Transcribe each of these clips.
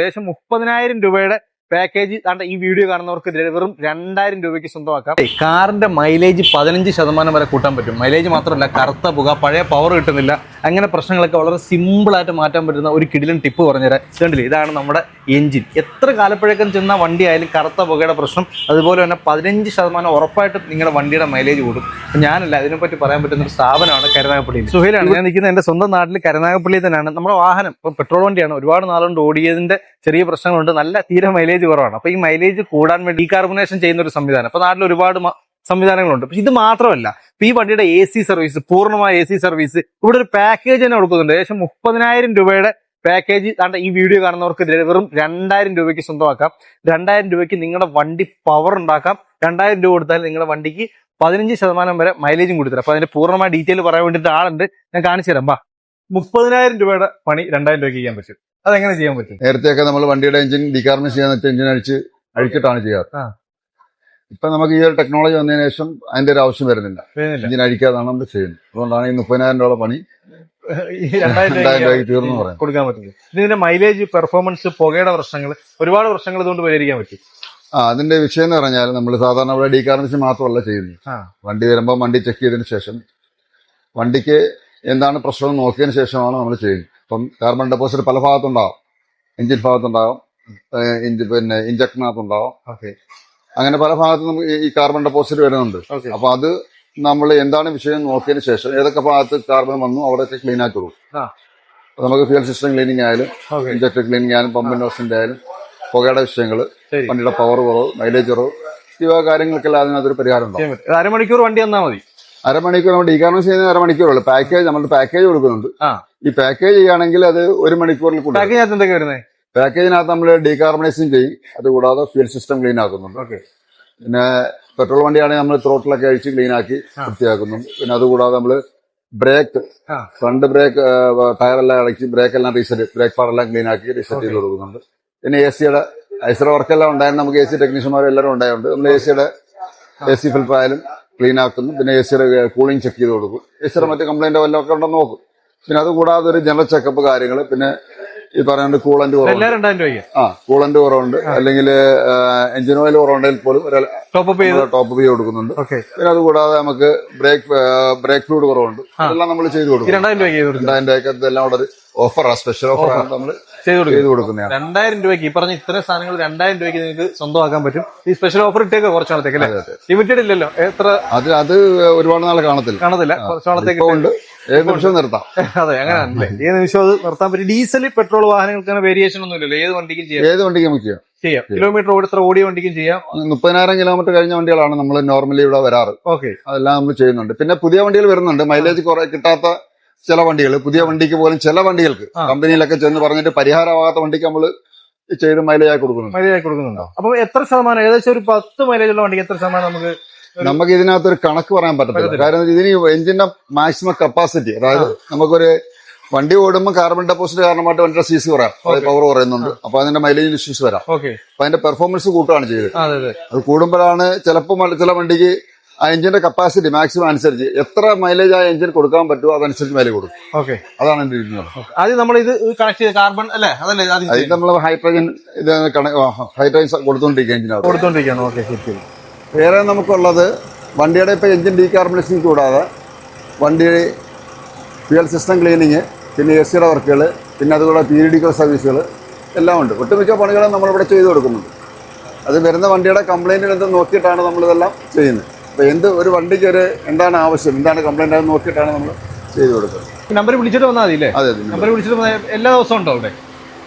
ഏകദേശം മുപ്പതിനായിരം രൂപയുടെ പാക്കേജ് താണ്ട ഈ വീഡിയോ കാണുന്നവർക്ക് വെറും രണ്ടായിരം രൂപയ്ക്ക് സ്വന്തമാക്കാം. കാറിന്റെ മൈലേജ് പതിനഞ്ച് ശതമാനം വരെ കൂട്ടാൻ പറ്റും. മൈലേജ് മാത്രമല്ല കറുത്ത പുക പഴയ പവർ കിട്ടുന്നില്ല. അങ്ങനെ പ്രശ്നങ്ങളൊക്കെ വളരെ സിമ്പിളായിട്ട് മാറ്റാൻ പറ്റുന്ന ഒരു കിടിലൻ ടിപ്പ് പറഞ്ഞുതരാം. കണ്ടില്ലേ? ഇതാണ് നമ്മുടെ എഞ്ചിൻ എത്ര കാലപ്പഴക്കം ചെന്ന വണ്ടി ആയാലും കറുത്ത പുകയുടെ പ്രശ്നം അതുപോലെ തന്നെ പതിനഞ്ച് ശതമാനം ഉറപ്പായിട്ടും നിങ്ങളുടെ വണ്ടിയുടെ മൈലേജ് കൂടും. ഞാനല്ല അതിനെപ്പറ്റി പറയാൻ പറ്റുന്ന ഒരു സ്ഥാപനമാണ് കരുനാഗപ്പള്ളിയിൽ സുഹേലാണ് ഞാൻ നിൽക്കുന്ന എന്റെ സ്വന്തം നാട്ടിൽ കരുനാഗപ്പള്ളിയിൽ തന്നെയാണ്. നമ്മുടെ വാഹനം ഇപ്പം പെട്രോൾ വണ്ടിയാണ് ഒരുപാട് നാളുകൊണ്ട് ഓടിയതിന്റെ ചെറിയ പ്രശ്നങ്ങളുണ്ട്. നല്ല തീരെ മൈലേജ് കുറവാണ്. അപ്പോൾ ഈ മൈലേജ് കൂടാൻ വേണ്ടി ഡീകാർബണേഷൻ ചെയ്യുന്ന ഒരു സംവിധാനം. അപ്പോൾ നാട്ടിൽ ഒരുപാട് സംവിധാനങ്ങളുണ്ട്. പക്ഷേ ഇത് മാത്രമല്ല ഈ വണ്ടിയുടെ എ സി സർവീസ് പൂർണമായ എ സി സർവീസ് ഇവിടെ ഒരു പാക്കേജ് തന്നെ കൊടുക്കുന്നുണ്ട്. ഏകദേശം മുപ്പതിനായിരം രൂപയുടെ പാക്കേജ് താണ്ട ഈ വീഡിയോ കാണുന്നവർക്ക് വെറും രണ്ടായിരം രൂപയ്ക്ക് സ്വന്തമാക്കാം. രണ്ടായിരം രൂപയ്ക്ക് നിങ്ങളുടെ വണ്ടി പവർ ഉണ്ടാക്കാം. രണ്ടായിരം രൂപ കൊടുത്താൽ നിങ്ങളുടെ വണ്ടിക്ക് പതിനഞ്ച് ശതമാനം വരെ മൈലേജും കൊടുത്തരാം തരാം അപ്പൊ അതിന്റെ പൂർണമായ ഡീറ്റെയിൽ പറയാൻ വേണ്ടിയിട്ട് ആളുണ്ട്. ഞാൻ കാണിച്ചു തരാം. ബാ മുപ്പതിനായിരം രൂപയുടെ പണി രണ്ടായിരം രൂപയ്ക്ക് ചെയ്യാൻ പറ്റും. അതെങ്ങനെ ചെയ്യാൻ പറ്റും? നേരത്തെയൊക്കെ നമ്മൾ വണ്ടിയുടെ എഞ്ചിൻ ഡികാർമിസ് ചെയ്യാൻ എഞ്ചിൻ അഴിച്ച് അഴിച്ചിട്ടാണ് ചെയ്യാറ്. ഇപ്പൊ നമുക്ക് ഈ ഒരു ടെക്നോളജി വന്നതിന് ശേഷം അതിന്റെ ഒരു ആവശ്യം വരുന്നില്ല. എഞ്ചിൻ അഴിക്കാതാണ് നമ്മൾ ചെയ്യുന്നത്. അതുകൊണ്ടാണ് ഈ മുപ്പതിനായിരം രൂപ പണി കൊടുക്കാൻ പറ്റുന്നത്. ഇതിന്റെ മൈലേജ് പെർഫോമൻസ് പുകയുടെ പ്രശ്നങ്ങൾ ഒരുപാട് പ്രശ്നങ്ങൾ ഇതുകൊണ്ട് പരിഹരിക്കാൻ പറ്റും. ആ അതിന്റെ വിഷയം എന്ന് പറഞ്ഞാൽ നമ്മൾ സാധാരണ ഇവിടെ ഡീകാർണിച്ച് മാത്രമല്ല ചെയ്യുന്നത്. വണ്ടി വരുമ്പോൾ വണ്ടി ചെക്ക് ചെയ്തതിന് ശേഷം വണ്ടിക്ക് എന്താണ് പ്രശ്നം നോക്കിയതിന് ശേഷമാണ് നമ്മൾ ചെയ്യുന്നത്. ഇപ്പം കാർബൺ ഡെപ്പോസിറ്റ് പല ഭാഗത്തുണ്ടാവും. എഞ്ചിൻ ഭാഗത്തുണ്ടാവും. പിന്നെ ഇഞ്ചക്ടറിനകത്തുണ്ടാവും ഓക്കെ. അങ്ങനെ പല ഭാഗത്തും ഈ- കാർബൺ ഡെപ്പോസിറ്റ് വരുന്നുണ്ട്. അപ്പൊ അത് നമ്മൾ എന്താണ് വിഷയം നോക്കിയതിന് ശേഷം ഏതൊക്കെ ഭാഗത്ത് കാർബൺ വന്നു അവിടെയൊക്കെ ക്ലീൻ ആക്കി കൊടുക്കും. ആ. അപ്പൊ നമുക്ക് ഫ്യൂൽ സിസ്റ്റം ക്ലീനിങ് ആയാലും ഇൻജക്ടർ ഇഞ്ചക്ടർ ക്ലീനിങ് ആയാലും പമ്പിന്റെ ആയാലും പുകയുടെ വിഷയങ്ങൾ വണ്ടിയുടെ പവർ കുറവ് മൈലേജ് കുറവ് ഇവ കാര്യങ്ങൾക്കെല്ലാം അതിനകത്തൊരു പരിഹാരം ഉണ്ടാവും. അരമണിക്കൂർ വണ്ടി തന്നാ മതി. അരമണിക്കൂർ നമ്മൾ ഡീകാർബണൈസ് ചെയ്യുന്ന അരമണിക്കൂറുള്ളൂ. പാക്കേജ് നമ്മൾ പാക്കേജ് കൊടുക്കുന്നുണ്ട്. ഈ പാക്കേജ് ചെയ്യുകയാണെങ്കിൽ അത് ഒരു മണിക്കൂറിൽ കൂടുതൽ പാക്കേജിനകത്ത് നമ്മൾ ഡീകാർബണൈസിങ് ചെയ്യും. അതുകൂടാതെ ഫ്യൂൽ സിസ്റ്റം ക്ലീൻ ആക്കുന്നുണ്ട്. ഓക്കെ പിന്നെ പെട്രോൾ വണ്ടിയാണെങ്കിൽ നമ്മൾ ത്രോട്ടിലൊക്കെ അഴിച്ച് ക്ലീൻ ആക്കി വൃത്തിയാക്കുന്നു. വൃത്തിയാക്കുന്നുണ്ട് പിന്നെ അതുകൂടാതെ നമ്മൾ ബ്രേക്ക് ഫ്രണ്ട് ബ്രേക്ക് ടയറെല്ലാം അടക്കി ബ്രേക്ക് എല്ലാം റീസെറ്റ് ബ്രേക്ക് പാടെല്ലാം ക്ലീൻ ആക്കി റീസെറ്റ് ചെയ്ത് കൊടുക്കുന്നുണ്ട്. പിന്നെ എ സിയുടെ ഐസർ വർക്കെല്ലാം ഉണ്ടായിരുന്നു. നമുക്ക് എ സി ടെക്നീഷ്യന്മാരും എല്ലാവരും ഉണ്ടായതുകൊണ്ട് നമ്മൾ എ സിയുടെ എ സി ഫിൽറ്റർ ആയാലും ക്ലീൻ ആക്കുന്നു. പിന്നെ എ സിയുടെ കൂളിംഗ് ചെക്ക് ചെയ്ത് കൊടുക്കും. എ സിയുടെ മറ്റേ കംപ്ലൈന്റ് വല്ലതൊക്കെ ഉണ്ടെന്ന് നോക്കും. പിന്നെ അതുകൂടാതെ ഒരു ജനറൽ ചെക്കപ്പ് കാര്യങ്ങൾ പിന്നെ ഈ പറയുന്നത് കൂളന്റ് കുറവുണ്ട്. ആ കൂളന്റ് കുറവുണ്ട്. അല്ലെങ്കിൽ എഞ്ചിൻ ഓയിൽ കുറവുണ്ടെങ്കിൽ പോലും ഒരു ടോപ്പ് ടോപ്പ് ചെയ്ത്. കൊടുക്കുന്നുണ്ട്. പിന്നെ അതുകൂടാതെ നമുക്ക് ബ്രേക്ക് ബ്രേക്ക് ഫ്ലൂഡ് കുറവുണ്ട്. അതെല്ലാം നമ്മൾ ചെയ്ത് കൊടുക്കും. രണ്ടായിരം രൂപയ്ക്ക് എല്ലാം കൂടെ ഒരു സ്പെഷ്യൽ ഓഫറാണ് നമ്മൾ ചെയ്ത് കൊടുക്കും. ചെയ്ത് കൊടുക്കുന്നതാണ്. രണ്ടായിരം രൂപയ്ക്ക് ഈ പറഞ്ഞ ഇത്രയും സാധനങ്ങൾ രണ്ടായിരം രൂപയ്ക്ക് നിങ്ങൾക്ക് സ്വന്തമാക്കാൻ പറ്റും. ഈ സ്പെഷ്യൽ ഓഫർ ഇട്ടേക്ക് കുറച്ച് നാളത്തേക്ക്. ലിമിറ്റഡ് ഇല്ലല്ലോ. എത്ര അത് അത് ഒരുപാട് നാൾ കാണത്തില്ല. കാണത്തില്ല. കുറച്ച് നാളത്തേക്ക് ഉണ്ട്. ഏത് നിമിഷം നിർത്താം. അതെ അങ്ങനെ ഏത് നിമിഷം അത് നിർത്താൻ പറ്റും. ഡീസൽ പെട്രോൾ വാഹനങ്ങൾക്ക് വേരിയേഷൻ ഒന്നും ഇല്ലല്ലോ ഏത് വണ്ടിക്കും ചെയ്യാം. ഏത് വണ്ടിക്കും നമുക്ക് ചെയ്യാം. ചെയ്യാം. കിലോമീറ്റർ ഓടി എത്ര ഓടിയ വണ്ടിക്കും ചെയ്യാം. മുപ്പതിനായിരം കിലോമീറ്റർ കഴിഞ്ഞ വണ്ടികളാണ് നമ്മൾ നോർമലി ഇവിടെ വരാറ്. ഓക്കെ അതെല്ലാം നമ്മൾ ചെയ്യുന്നുണ്ട്. പിന്നെ പുതിയ വണ്ടികൾ വരുന്നുണ്ട്. മൈലേജ് കുറെ കിട്ടാത്ത ചില വണ്ടികൾ. പുതിയ വണ്ടിക്ക് പോലും ചില വണ്ടികൾക്ക്. കമ്പനിയിലൊക്കെ ചെന്ന് പറഞ്ഞിട്ട് പരിഹാരമാകാത്ത വണ്ടിക്ക് നമ്മൾ ചെയ്ത് മൈലേജ് ആയി കൊടുക്കുന്നുണ്ട്. മൈലേജ് ആയി കൊടുക്കുന്നുണ്ടോ? അപ്പൊ എത്ര ശതമാനം ഏകദേശം ഒരു പത്ത് മൈലേജ് ഉള്ള വണ്ടിക്ക് എത്ര ശതമാനം നമുക്ക് നമുക്ക് ഇതിനകത്ത് ഒരു കണക്ക് പറയാൻ പറ്റത്തില്ല. കാരണം ഇതിന് എഞ്ചിന്റെ മാക്സിമം കപ്പാസിറ്റി അതായത് നമുക്കൊരു വണ്ടി ഓടുമ്പോൾ കാർബൺ ഡെപ്പോസിറ്റ് കാരണമായിട്ട് വണ്ടിയുടെ സീസ് കുറയാം പവർ കുറയുന്നുണ്ട്. അപ്പൊ അതിന്റെ മൈലേജ് ഇഷ്യൂസ് വരാം. അപ്പൊ അതിന്റെ പെർഫോമൻസ് കൂട്ടുകയാണ് ചെയ്തത്. അതെ അത്. കൂടുമ്പോഴാണ് ചിലപ്പോൾ ചില വണ്ടിക്ക് ആ എഞ്ചിന്റെ കപ്പാസിറ്റി മാക്സിമം അനുസരിച്ച് എത്ര മൈലേജ് ആ എഞ്ചിൻ കൊടുക്കാൻ പറ്റുമോ അതനുസരിച്ച് മൈലേജ് കൊടുക്കും. ഓക്കെ അതാണ് എന്റെ ഇരിക്കുന്നത് ആദ്യം നമ്മൾ ഇത് കണക്ട് ചെയ്ത് കാർബൺ അല്ലേ? അതല്ലേ അതിന് നമ്മൾ ഹൈഡ്രജൻ ഇത് ഹൈഡ്രജൻ കൊടുത്തോണ്ടിരിക്കുക എഞ്ചിനകത്ത് കൊടുത്തോണ്ടിരിക്കുകയാണ്. ഓക്കെ ശരി ശരി. വേറെ നമുക്കുള്ളത് വണ്ടിയുടെ ഇപ്പോൾ എഞ്ചിൻ ഡീകാർബണൈസിങ് കൂടാതെ വണ്ടി ഫ്യൂൽ സിസ്റ്റം ക്ലീനിങ് പിന്നെ എ സിയുടെ വർക്കുകൾ പിന്നെ അതുകൂടെ പീരിയഡിക്കൽ സർവീസുകൾ എല്ലാം ഉണ്ട്. ഒട്ടുമിക്ക പണികളും നമ്മളിവിടെ ചെയ്തു കൊടുക്കുന്നുണ്ട്. അത് വരുന്ന വണ്ടിയുടെ കംപ്ലൈന്റിനെന്ത് നോക്കിയിട്ടാണ് നമ്മളിതെല്ലാം ചെയ്യുന്നത്. അപ്പോൾ എന്ത് ഒരു വണ്ടിക്ക് ഒരു എന്താണ് ആവശ്യം? എന്താണ് കംപ്ലൈന്റ് ആയത് നോക്കിയിട്ടാണ് നമ്മൾ ചെയ്തു കൊടുക്കുന്നത്. നമ്പർ വിളിച്ചിട്ട് വന്നാൽ മതി അല്ലേ അതെ നമ്പർ വിളിച്ചിട്ട് എല്ലാ ദിവസവും ഉണ്ടോ അവിടെ?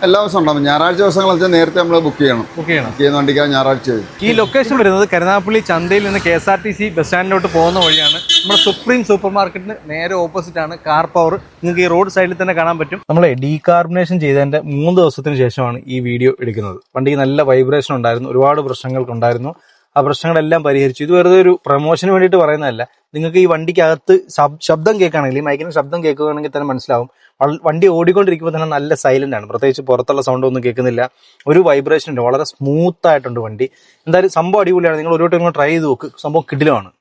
എല്ലാ ദിവസവും ഉണ്ടാവും. ഞായറാഴ്ച ദിവസങ്ങൾ വെച്ചാൽ നേരത്തെ നമ്മൾ ബുക്ക് ചെയ്യണം. ബുക്ക് ചെയ്യണം. ബുക്ക് ചെയ്യുന്ന ഞായറാഴ്ച ഈ ലൊക്കേഷൻ വരുന്നത് കരുനാപ്പള്ളി ചന്തയിൽ നിന്ന് K S R T C bus സ്റ്റാൻഡിലോട്ട് പോകുന്ന വഴിയാണ്. നമ്മുടെ സുപ്രീം സൂപ്പർ മാർക്കറ്റിന് നേരെ ഓപ്പോസിറ്റ് ആണ് കാർ പവർ നിങ്ങൾക്ക് ഈ റോഡ് സൈഡിൽ തന്നെ കാണാൻ പറ്റും. നമ്മൾ ഡീകാർബണേഷൻ ചെയ്തതിന്റെ മൂന്ന് ദിവസത്തിന് ശേഷമാണ് ഈ വീഡിയോ എടുക്കുന്നത്. വണ്ടിക്ക് നല്ല വൈബ്രേഷൻ ഉണ്ടായിരുന്നു. ഒരുപാട് പ്രശ്നങ്ങൾക്കുണ്ടായിരുന്നു ആ പ്രശ്നങ്ങളെല്ലാം പരിഹരിച്ചു. ഇത് വെറുതെ ഒരു പ്രൊമോഷന് വേണ്ടിയിട്ട് പറയുന്നതല്ല. നിങ്ങൾക്ക് ഈ വണ്ടിക്കകത്ത് ശബ്- ശബ്ദം കേൾക്കുകയാണെങ്കിൽ ഈ മൈക്കിന് ശബ്ദം കേൾക്കുകയാണെങ്കിൽ തന്നെ മനസ്സിലാവും. വണ്ടി ഓടിക്കൊണ്ടിരിക്കുമ്പോൾ തന്നെ നല്ല സൈലന്റ് ആണ്. പ്രത്യേകിച്ച് പുറത്തുള്ള സൗണ്ട് ഒന്നും കേൾക്കുന്നില്ല. ഒരു വൈബ്രേഷൻ ഉണ്ട്. വളരെ സ്മൂത്ത് ആയിട്ടുണ്ട് വണ്ടി. എന്തായാലും സംഭവം അടിപൊളിയാണ്. നിങ്ങൾ ഒരു വട്ടം ട്രൈ ചെയ്ത് നോക്ക്. സംഭവം കിടിലമാണ്.